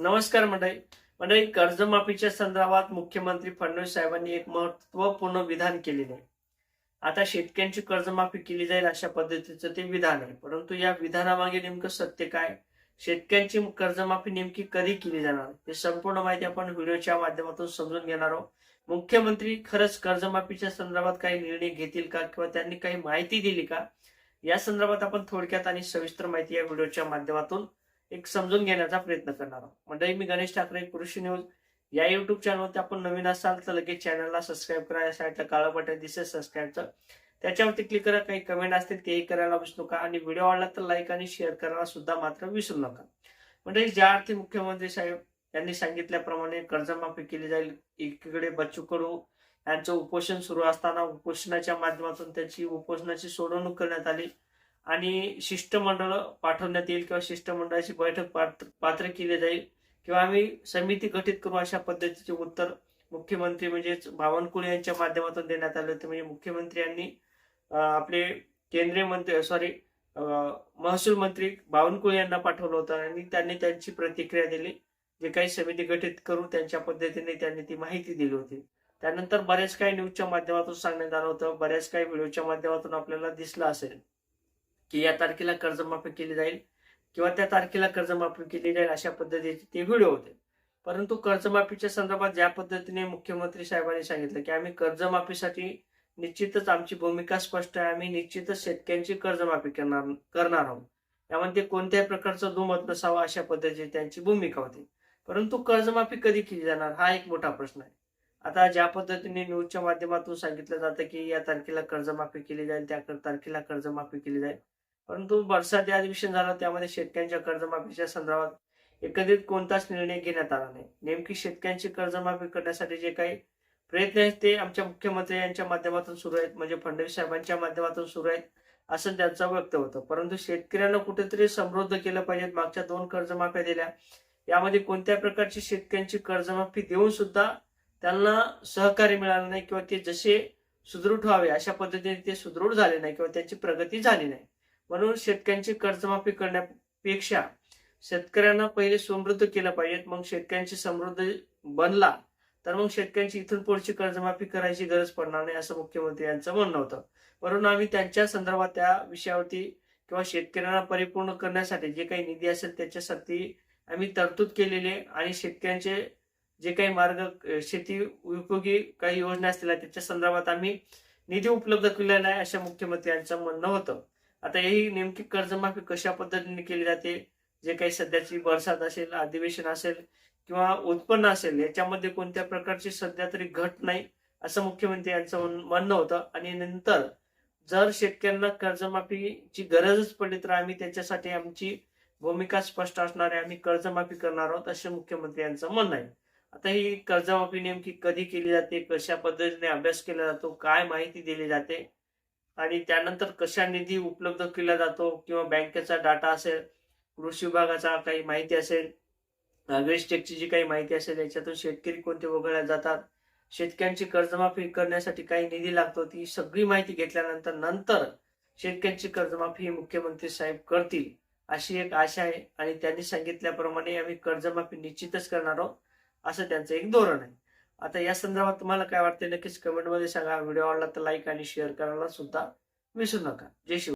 नमस्कार मंडळी. मंडळी कर्जमाफीच्या संदर्भात मुख्यमंत्री फडणवीस साहेबांनी एक महत्त्वपूर्ण विधान केलेले आहे आता शेतकऱ्यांची कर्जमाफी केली जाईल अशा पद्धतीचं ते विधान आहे. परंतु या विधानामागे नेमकं सत्य काय? शेतकऱ्यांची कर्जमाफी नेमकी कधी केली जाणार? हे संपूर्ण माहिती आपण व्हिडिओच्या माध्यमातून समजून घेणार आहोत. मुख्यमंत्री खरंच कर्जमाफीच्या संदर्भात काही निर्णय घेतील का किंवा त्यांनी काही माहिती दिली का? या संदर्भात आपण थोडक्यात आणि सविस्तर माहिती या व्हिडिओच्या माध्यमातून एक समजून घेण्याचा प्रयत्न करणार आहोत. मंडळी मी गणेश ठाकरे कृषी न्यूज या युट्यूब चॅनलवरती आपण नवीन असाल तर लगेच चॅनलला सबस्क्राईब करा. या साईडला काळं बटन दिसेल सबस्क्राईबचं त्याच्यावरती क्लिक करा. काही कमेंट असतील तेही करायला विसरू नका. आणि व्हिडिओ आवडला तर लाईक आणि शेअर करायला सुद्धा मात्र विसरू नका. म्हणजे ज्या अर्थी मुख्यमंत्री साहेब यांनी सांगितल्याप्रमाणे कर्जमाफी केली जाईल एकीकडे बच्चू कडू यांचं उपोषण सुरू असताना उपोषणाच्या माध्यमातून त्याची उपोषणाची सोडवणूक करण्यात आली. आणि शिष्टमंडळ पाठवण्यात येईल किंवा शिष्टमंडळाची बैठक पात्र पात्र केली जाईल. किंवा आम्ही समिती गठीत करू अशा पद्धतीचे उत्तर मुख्यमंत्री म्हणजेच बावनकुळे यांच्या माध्यमातून देण्यात आले होते. म्हणजे मुख्यमंत्री यांनी आपले केंद्रीय मंत्री सॉरी महसूल मंत्री बावनकुळे यांना पाठवलं होतं आणि त्यांनी त्यांची प्रतिक्रिया दिली. जे काही समिती गठीत करू त्यांच्या पद्धतीने त्यांनी ती माहिती दिली होती. त्यानंतर बऱ्याच काही न्यूजच्या माध्यमातून सांगण्यात आलं होतं. बऱ्याच काही व्हिडिओच्या माध्यमातून आपल्याला दिसलं असेल. की या तारखेला कर्जमाफी केली जाईल किंवा त्या तारखेला कर्जमाफी केली जाईल अशा पद्धतीचे ते व्हिडिओ होते. परंतु कर्जमाफीच्या संदर्भात ज्या पद्धतीने मुख्यमंत्री साहेबांनी सांगितलं की आम्ही कर्जमाफीसाठी निश्चितच आमची भूमिका स्पष्ट आहे आम्ही निश्चितच शेतकऱ्यांची कर्जमाफी करणार करणार आहोत. त्यामध्ये कोणत्याही प्रकारचं दुमत नसावं अशा पद्धतीची त्यांची भूमिका होती. परंतु कर्जमाफी कधी केली जाणार हा एक मोठा प्रश्न आहे. आता ज्या पद्धतीने न्यूजच्या माध्यमातून सांगितलं जातं की या तारखेला कर्जमाफी केली जाईल त्या तारखेला कर्जमाफी केली जाईल. परंतु बरसात अधिवेशन झालं त्यामध्ये शेतकऱ्यांच्या कर्जमाफीच्या संदर्भात एकत्रित कोणताच निर्णय घेण्यात आला नाही. नेमकी शेतकऱ्यांची कर्जमाफी करण्यासाठी जे काही प्रयत्न आहेत ते आमच्या मुख्यमंत्री यांच्या माध्यमातून सुरू आहेत म्हणजे फडणवीस साहेबांच्या माध्यमातून सुरू आहेत असं त्यांचं व्यक्त होतं. परंतु शेतकऱ्यांना कुठेतरी समृद्ध केलं पाहिजे मागच्या दोन कर्जमाफ्या दिल्या. यामध्ये कोणत्या प्रकारची शेतकऱ्यांची कर्जमाफी देऊन सुद्धा त्यांना सहकार्य मिळालं नाही किंवा ते जसे सुदृढ व्हावे अशा पद्धतीने ते सुदृढ झाले नाही किंवा त्यांची प्रगती झाली नाही. म्हणून शेतकऱ्यांची कर्जमाफी करण्यापेक्षा शेतकऱ्यांना पहिले समृद्ध केलं पाहिजे. मग शेतकऱ्यांची समृद्ध बनला तर मग शेतकऱ्यांची इथून पुढची कर्जमाफी करायची गरज पडणार नाही असं मुख्यमंत्री यांचं म्हणणं होतं. म्हणून आम्ही त्यांच्या संदर्भात त्या विषयावरती किंवा शेतकऱ्यांना परिपूर्ण करण्यासाठी जे काही निधी असेल त्याच्यासाठी आम्ही तरतूद केलेली आहे आणि शेतकऱ्यांचे जे काही मार्ग शेती उपयोगी काही योजना असतील त्याच्या संदर्भात आम्ही निधी उपलब्ध केलेला आहे अशा मुख्यमंत्री यांचं म्हणणं होतं. आता ही नेमकी कर्जमाफी कशा पद्धतीने केली जाते? जे काही सध्याची बरसात असेल अधिवेशन असेल किंवा उत्पन्न असेल याच्यामध्ये कोणत्या प्रकारची सध्या तरी घट नाही असं मुख्यमंत्री यांचं म्हणणं होतं. आणि नंतर जर शेतकऱ्यांना कर्जमाफीची गरजच पडली तर आम्ही त्याच्यासाठी आमची भूमिका स्पष्ट असणार आहे. आम्ही कर्जमाफी करणार आहोत असे मुख्यमंत्री यांचं म्हणणं आहे. आता ही कर्जमाफी नेमकी कधी केली जाते? कशा पद्धतीने अभ्यास केला जातो? काय माहिती दिली जाते? आणि त्यानंतर कशा निधी उपलब्ध केला जातो किंवा बँकेचा डाटा असेल कृषी विभागाचा काही माहिती असेल टेकची जी काही माहिती असेल याच्यातून शेतकरी कोणते वगळल्या जातात शेतकऱ्यांची कर्जमाफी करण्यासाठी काही निधी लागतो ती सगळी माहिती घेतल्यानंतर नंतर शेतकऱ्यांची कर्जमाफी मुख्यमंत्री साहेब करतील अशी एक आशा आहे. आणि त्यांनी सांगितल्याप्रमाणे आम्ही कर्जमाफी निश्चितच करणार आहोत असं त्यांचं एक धोरण आहे. आता या संदर्भात तुम्हाला काय वाटते नक्कीच कमेंटमध्ये सांगा. व्हिडिओ आवडला तर लाईक आणि शेअर करायला सुद्धा विसरू नका. जय शिव.